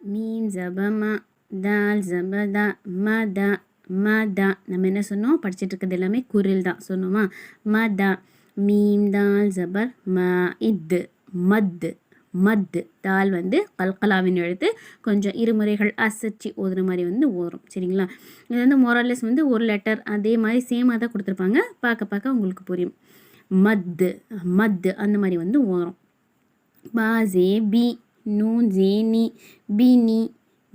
Meme ஜபமா தால் ஜபதா மதா மதா நம்ம என்ன சொன்னோம்? படிச்சுட்டு இருக்கிறது எல்லாமே குரில் தான். சொன்னோமா? மதா மீம் தால் ஜபர் ம இத்து மத் மத். தால் வந்து கல்கலாவின் எழுத்து. கொஞ்சம் இருமுறைகள் அசச்சி ஓதுற மாதிரி வந்து ஓதும் சரிங்களா? இது வந்து மொரல்லஸ் வந்து ஒரு லெட்டர் அதே மாதிரி சேமாக தான் கொடுத்துருப்பாங்க. பார்க்க பார்க்க உங்களுக்கு புரியும். மத்து மத்து அந்த மாதிரி வந்து ஓதும் பாசே பி நூன் ஜேனி பினி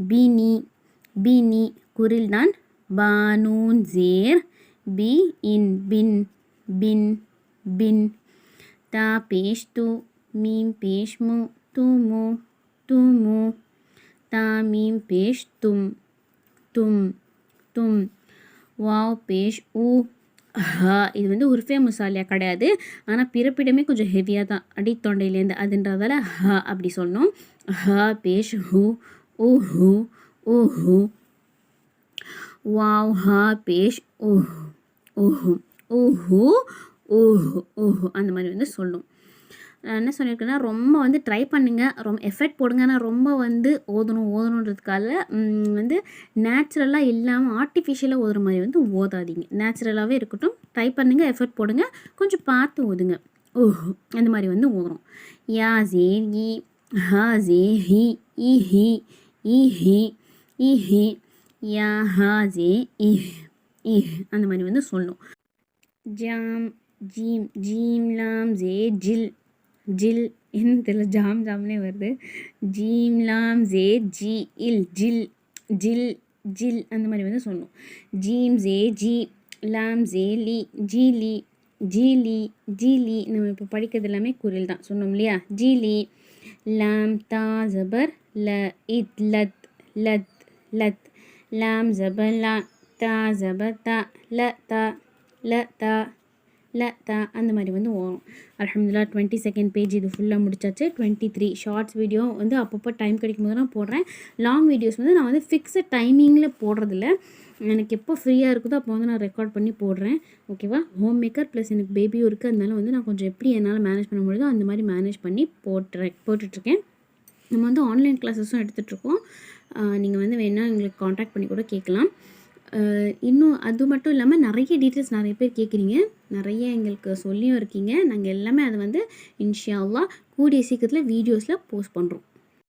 பினி பினி குரில் தான் பானூன் பி இன் பின் பின் பின். தா பேஷ் து மீம் பேஷ் மு துமு துமு. தா மீம் பேஷ் தும் தும். தும் வாவ் பேஷ் ஊ இது வந்து உருஃபே முசாலியா கிடையாது. ஆனால் பிறப்பிடமே கொஞ்சம் ஹெவியாக தான். அடித்தொண்டையிலேருந்து அதுன்றதால ஹ அப்படி சொல்லணும் ஹ பேஷ் ஹூ ஓ ஹூ ஓ ஹூ. வாவ் ஹா பேஷ் ஓஹ் ஊஹு ஓஹோ ஓஹோ ஓஹோ அந்த மாதிரி வந்து சொல்லும். நான் என்ன சொல்லியிருக்கேன்னா ரொம்ப வந்து ட்ரை பண்ணுங்கள் ரொம்ப எஃபெக்ட் போடுங்க ஆனால் ரொம்ப வந்து ஓதணும் ஓதணுன்றதுக்காக வந்து நேச்சுரலாக இல்லாமல் ஆர்டிஃபிஷியலாக ஓதுற மாதிரி வந்து ஓதாதீங்க. நேச்சுரலாகவே இருக்கட்டும் ட்ரை பண்ணுங்கள் எஃபெக்ட் போடுங்க கொஞ்சம் பார்த்து ஓதுங்க. ஓஹோ அந்த மாதிரி வந்து ஓதுறோம் யா ஜே இ ஹா ஜே ஹி இ ஹி இ ஹி இ ஹி யா ஹா ஜே இஹ் இஹ் அந்த மாதிரி வந்து சொல்லணும். ஜாம் ஜீம் ஜீம் லாம் ஜே ஜில். ஜில் என்ன தெரியல ஜாம் ஜாம்னே வருது. ஜீம்லாம் ஜே ஜி இல் ஜில் ஜில் ஜில் அந்த மாதிரி வந்து சொல்லணும் ஜீம் ஜே ஜி லாம் ஜே லி ஜீலி ஜீலி ஜீலி நம்ம இப்போ படிக்கிறது எல்லாமே குரில் தான். சொன்னோம் இல்லையா? ஜீலி லாம் தா ஜபர் ல இத் லத் லத் லத். லாம் ஜபர் லா தா ஜபர் தா ல தா ல தா ல த அந்த மாதிரி வந்து வரும் அலமதுல்லா டுவெண்ட்டி செகண்ட் பேஜ் இது ஃபுல்லாக முடிச்சாச்சு. டுவெண்ட்டி த்ரீ ஷார்ட்ஸ் வீடியோ வந்து அப்பப்போ டைம் கிடைக்கும் போது நான் போடுறேன். லாங் வீடியோஸ் வந்து நான் வந்து ஃபிக்ஸட் டைமிங்கில் போடுறதில்ல. எனக்கு எப்போ ஃப்ரீயாக இருக்குதோ அப்போ வந்து நான் ரெக்கார்ட் பண்ணி போடுறேன். ஓகேவா ஹோம் மேக்கர் ப்ளஸ் எனக்கு பேபியும் இருக்குது அதனால வந்து நான் கொஞ்சம் எப்படி என்னால் மேனேஜ் பண்ண முடியுதோ அந்த மாதிரி மேனேஜ் பண்ணி போட்டுறேன் போட்டுட்ருக்கேன். நம்ம வந்து ஆன்லைன் கிளாஸஸும் எடுத்துகிட்ருக்கோம் நீங்கள் வந்து வேணால் எங்களுக்கு காண்டாக்ட் பண்ணி கூட கேட்கலாம். இன்னும் அது மட்டும் இல்லாமல் நிறைய டீட்டெயில்ஸ் நிறைய பேர் கேட்குறீங்க நிறைய எங்களுக்கு சொல்லியும் இருக்கீங்க. நாங்கள் எல்லாமே அதை வந்து இன்ஷா கூடிய சீக்கிரத்தில் வீடியோஸில் போஸ்ட் பண்ணுறோம்